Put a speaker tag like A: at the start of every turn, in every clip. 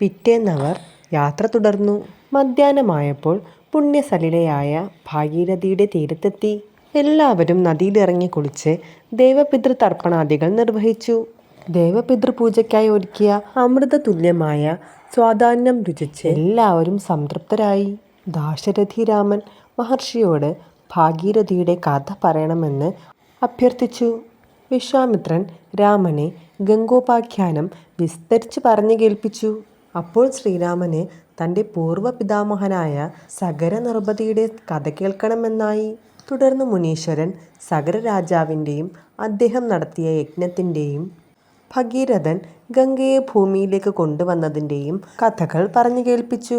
A: പിറ്റേന്നവർ യാത്ര തുടർന്നു. മധ്യാഹ്നമായപ്പോൾ പുണ്യസലിലയായ ഭാഗീരഥിയുടെ തീരത്തെത്തി. എല്ലാവരും നദിയിലിറങ്ങി കുളിച്ച് ദേവപിതൃ തർപ്പണാദികൾ നിർവഹിച്ചു. ദേവപിതൃ പൂജയ്ക്കായി ഒരുക്കിയ അമൃത തുല്യമായ സ്വാധാന്യം രുചിച്ച് എല്ലാവരും സംതൃപ്തരായി. ദാശരഥി രാമൻ മഹർഷിയോട് ഭാഗീരഥിയുടെ കഥ പറയണമെന്ന് അഭ്യർത്ഥിച്ചു. വിശ്വാമിത്രൻ രാമനെ ഗംഗോപാഖ്യാനം വിസ്തരിച്ച് പറഞ്ഞു കേൾപ്പിച്ചു. അപ്പോൾ ശ്രീരാമന് തന്റെ പൂർവപിതാമഹനായ സഗര നൃപതിയുടെ കഥ കേൾക്കണമെന്നായി. തുടർന്ന് മുനീശ്വരൻ സഗര രാജാവിന്റെയും അദ്ദേഹം നടത്തിയ യജ്ഞത്തിന്റെയും ഭഗീരഥൻ ഗംഗയെ ഭൂമിയിലേക്ക് കൊണ്ടുവന്നതിന്റെയും കഥകൾ പറഞ്ഞു കേൾപ്പിച്ചു.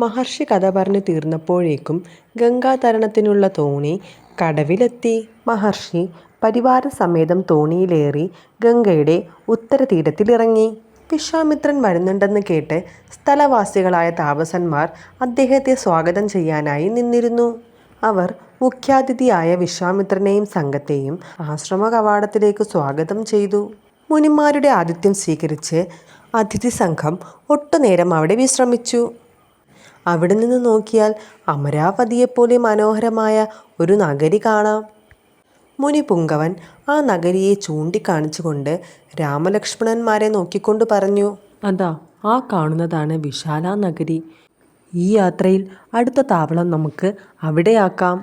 A: മഹർഷി കഥ പറഞ്ഞു തീർന്നപ്പോഴേക്കും ഗംഗാതരണത്തിനുള്ള തോണി കടവിലെത്തി. മഹർഷി പരിവാര സമേതം തോണിയിലേറി ഗംഗയുടെ ഉത്തരതീരത്തിലിറങ്ങി. വിശ്വാമിത്രൻ വരുന്നുണ്ടെന്ന് കേട്ട് സ്ഥലവാസികളായ താപസന്മാർ അദ്ദേഹത്തെ സ്വാഗതം ചെയ്യാനായി നിന്നിരുന്നു. അവർ മുഖ്യാതിഥിയായ വിശ്വാമിത്രനെയും സംഘത്തെയും ആശ്രമ കവാടത്തിലേക്ക് സ്വാഗതം ചെയ്തു. മുനിമാരുടെ ആതിഥ്യം സ്വീകരിച്ച് അതിഥി സംഘം ഒട്ടുനേരം അവിടെ വിശ്രമിച്ചു. അവിടെ നിന്ന് നോക്കിയാൽ അമരാവതിയെപ്പോലെ മനോഹരമായ ഒരു നഗരി കാണാം. മുനി പുങ്കവൻ ആ നഗരിയെ ചൂണ്ടിക്കാണിച്ചുകൊണ്ട് രാമലക്ഷ്മണന്മാരെ നോക്കിക്കൊണ്ട് പറഞ്ഞു അതാ ആ കാണുന്നതാണ് വിശാല നഗരി ഈ യാത്രയിൽ അടുത്ത താവളം നമുക്ക് അവിടെയാക്കാം.